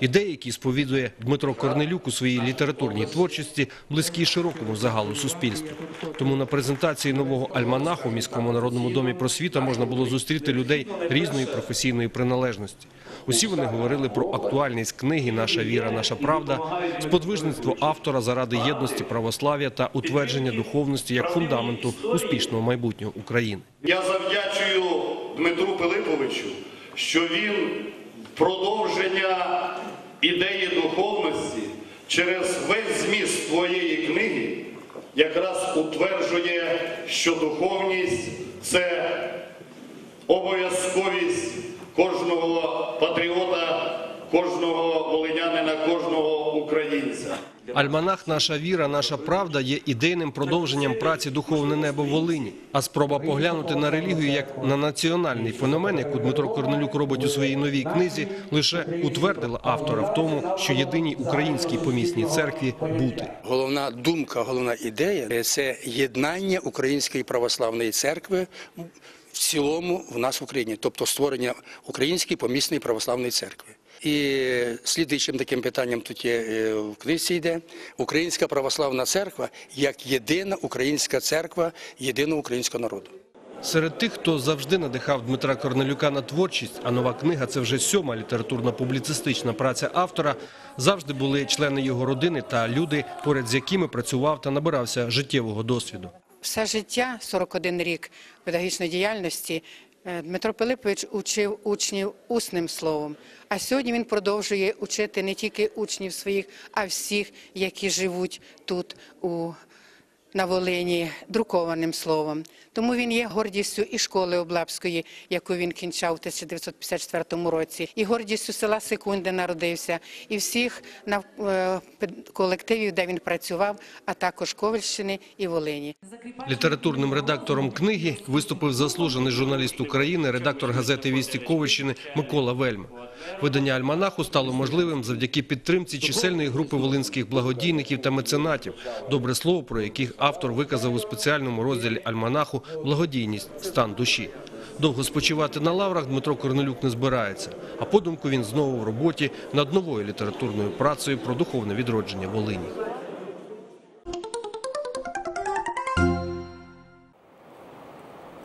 Ідеї, які сповідує Дмитро Корнелюк у своїй літературній творчості, близькі широкому загалу суспільству. Тому на презентації нового альманаху в міському народному домі просвіта можна було зустріти людей різної професійної приналежності. Усі вони говорили про актуальність книги Наша віра, наша правда, сподвижництво автора заради єдності православ'я та утвердження духовності як фундаменту успішного майбутнього України. Я завдячую Дмитру Пилиповичу, що він продовження ідеї духовності через весь зміст твоєї книги якраз утверджує, що духовність це обов'язковість кожного патріота, кожного волинянина, кожного українця. Альманах Наша віра, наша правда є ідейним продовженням праці Духовне небо Волині. А спроба поглянути на релігію як на національний феномен, яку Дмитро Корнелюк робить у своїй новій книзі, лише утвердила автора в тому, що єдиній українській помісній церкві бути. Головна думка, головна ідея це єднання Української православної церкви в цілому в нас в Україні, тобто створення Української помісної православної церкви. І слідуючим таким питанням тут є е, в книжці йде Українська православна церква як єдина українська церква єдиного українського народу. Серед тих, хто завжди надихав Дмитра Корнелюка на творчість, а нова книга це вже сьома літературно-публіцистична праця автора, завжди були члени його родини та люди, поряд з якими працював та набирався життєвого досвіду. Все життя, 41 рік педагогічної діяльності, Дмитро Пилипович учив учнів усним словом. А сьогодні він продовжує учити не тільки учнів своїх, а всіх, які живуть тут у на Волині друкованим словом. Тому він є гордістю і школи Облабської, яку він кінчав у 1954 році, і гордістю села Секунд, де народився, і всіх е, колективів, де він працював, а також Ковальщини і Волині. Літературним редактором книги виступив заслужений журналіст України, редактор газети «Вісті Ковальщини» Микола Вельма. Видання альманаху стало можливим завдяки підтримці чисельної групи волинських благодійників та меценатів, добре слово про яких автор виказав у спеціальному розділі альманаху «Благодійність. Стан душі». Довго спочивати на лаврах Дмитро Корнелюк не збирається, а подумку він знову в роботі над новою літературною працею про духовне відродження Волині.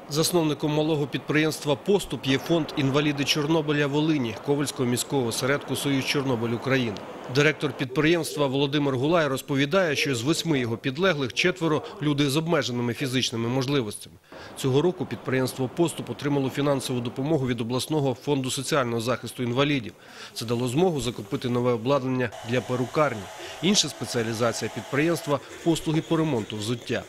Засновником малого підприємства «Поступ» є фонд «Інваліди Чорнобиля Волині» Ковальського міського осередку «Союз Чорнобиль Україна». Директор підприємства Володимир Гулай розповідає, що з восьми його підлеглих четверо – люди з обмеженими фізичними можливостями. Цього року підприємство «Поступ» отримало фінансову допомогу від обласного фонду соціального захисту інвалідів. Це дало змогу закупити нове обладнання для перукарні. Інша спеціалізація підприємства – послуги по ремонту взуття.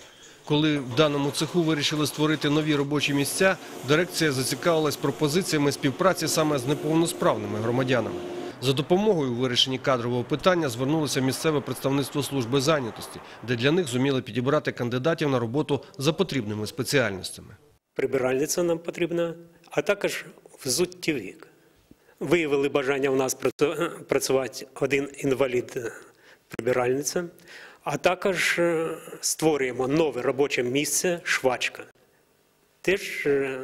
Коли в даному цеху вирішили створити нові робочі місця, дирекція зацікавилась пропозиціями співпраці саме з неповносправними громадянами. За допомогою у вирішенні кадрового питання звернулося місцеве представництво служби зайнятості, де для них зуміли підібрати кандидатів на роботу за потрібними спеціальностями. прибиральниця нам потрібна, а також взуттєвік. Виявили бажання у нас працю- працювати один інвалід прибиральниця, а також е, створюємо нове робоче місце швачка. Теж е,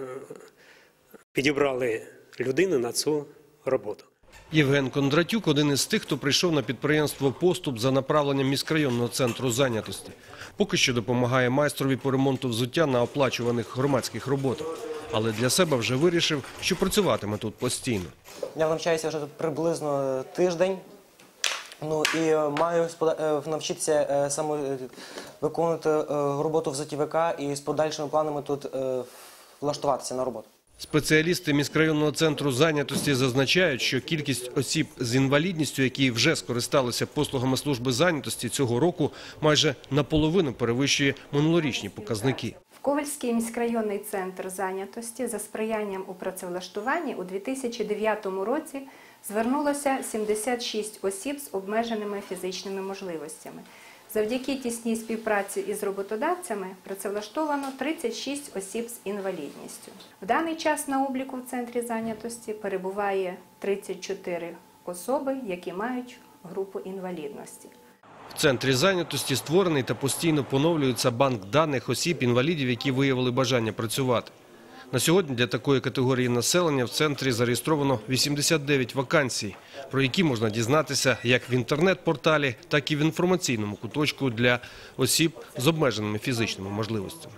підібрали людину на цю роботу. Євген Кондратюк – один із тих, хто прийшов на підприємство «Поступ» за направленням міськрайонного центру зайнятості. Поки що допомагає майстрові по ремонту взуття на оплачуваних громадських роботах. Але для себе вже вирішив, що працюватиме тут постійно. Я навчаюся вже тут приблизно тиждень. Ну і е, маю е, навчитися е, саме виконувати роботу в затівика і з подальшими планами тут влаштуватися на роботу. Спеціалісти міськрайонного центру зайнятості зазначають, що кількість осіб з інвалідністю, які вже скористалися послугами служби зайнятості цього року, майже наполовину перевищує минулорічні показники. Ковальський міськрайонний центр зайнятості за сприянням у працевлаштуванні у 2009 році звернулося 76 осіб з обмеженими фізичними можливостями. Завдяки тісній співпраці із роботодавцями працевлаштовано 36 осіб з інвалідністю. В даний час на обліку в центрі зайнятості перебуває 34 особи, які мають групу інвалідності. В центрі зайнятості створений та постійно поновлюється банк даних осіб інвалідів, які виявили бажання працювати. На сьогодні для такої категорії населення в центрі зареєстровано 89 вакансій, про які можна дізнатися як в інтернет-порталі, так і в інформаційному куточку для осіб з обмеженими фізичними можливостями.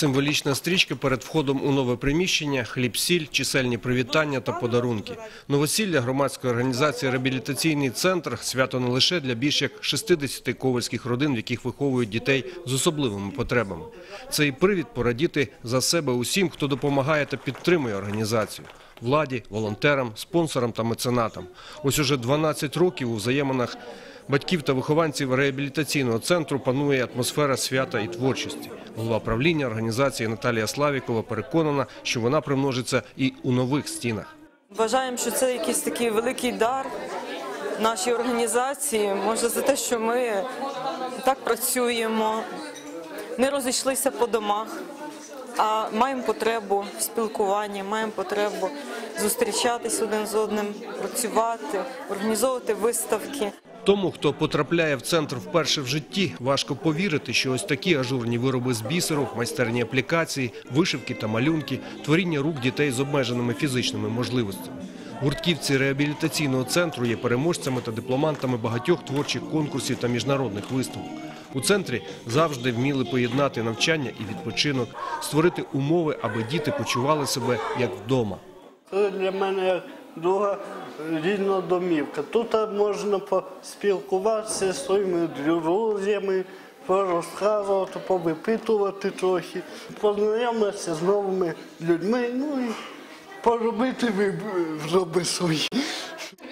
Символічна стрічка перед входом у нове приміщення, хліб-сіль, чисельні привітання та подарунки. Новосілля громадської організації «Реабілітаційний центр» – свято не лише для більш як 60 ковальських родин, в яких виховують дітей з особливими потребами. Це і привід порадіти за себе усім, хто допомагає та підтримує організацію. Владі, волонтерам, спонсорам та меценатам. Ось уже 12 років у взаєминах Батьків та вихованців реабілітаційного центру панує атмосфера свята і творчості. Голова правління організації Наталія Славікова переконана, що вона примножиться і у нових стінах. Вважаємо, що це якийсь такий великий дар нашій організації. Може за те, що ми так працюємо, не розійшлися по домах, а маємо потребу в спілкуванні, маємо потребу зустрічатись один з одним, працювати, організовувати виставки. Тому, хто потрапляє в центр вперше в житті, важко повірити, що ось такі ажурні вироби з бісеру, майстерні аплікації, вишивки та малюнки, творіння рук дітей з обмеженими фізичними можливостями. Гуртківці реабілітаційного центру є переможцями та дипломантами багатьох творчих конкурсів та міжнародних виставок. У центрі завжди вміли поєднати навчання і відпочинок, створити умови, аби діти почували себе як вдома. Це для мене друга рідна домівка. Тут можна поспілкуватися з своїми друзями, порозказувати, повипитувати трохи, познайомитися з новими людьми, ну і поробити вироби свої.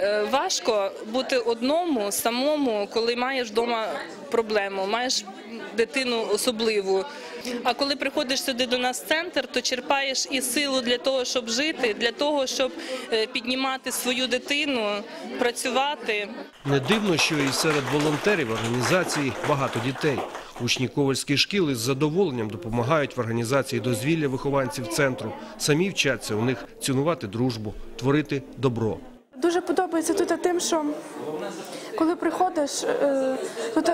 Е, Важко бути одному, самому, коли маєш вдома проблему, маєш дитину особливу. А коли приходиш сюди до нас в центр, то черпаєш і силу для того, щоб жити, для того, щоб е, піднімати свою дитину, працювати. Не дивно, що і серед волонтерів організації багато дітей. Учні ковальських шкіл із задоволенням допомагають в організації дозвілля вихованців центру. Самі вчаться у них цінувати дружбу, творити добро. Дуже подобається тут тим, що коли приходиш, е, тут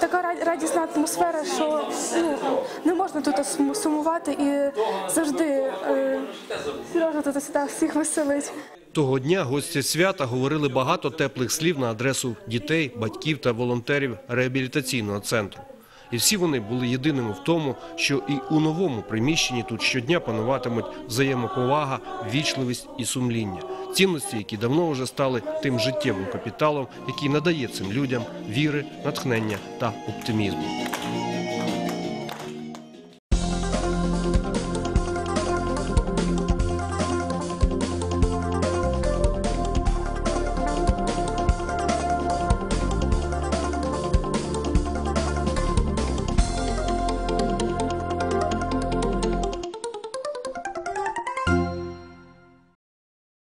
така ра- радісна атмосфера, що ну, не можна тут сум- сумувати і завжди е, Сережа тут завжди всіх веселить. Того дня гості свята говорили багато теплих слів на адресу дітей, батьків та волонтерів реабілітаційного центру. І всі вони були єдиними в тому, що і у новому приміщенні тут щодня пануватимуть взаємоповага, вічливість і сумління. Цінності, які давно вже стали тим життєвим капіталом, який надає цим людям віри, натхнення та оптимізму.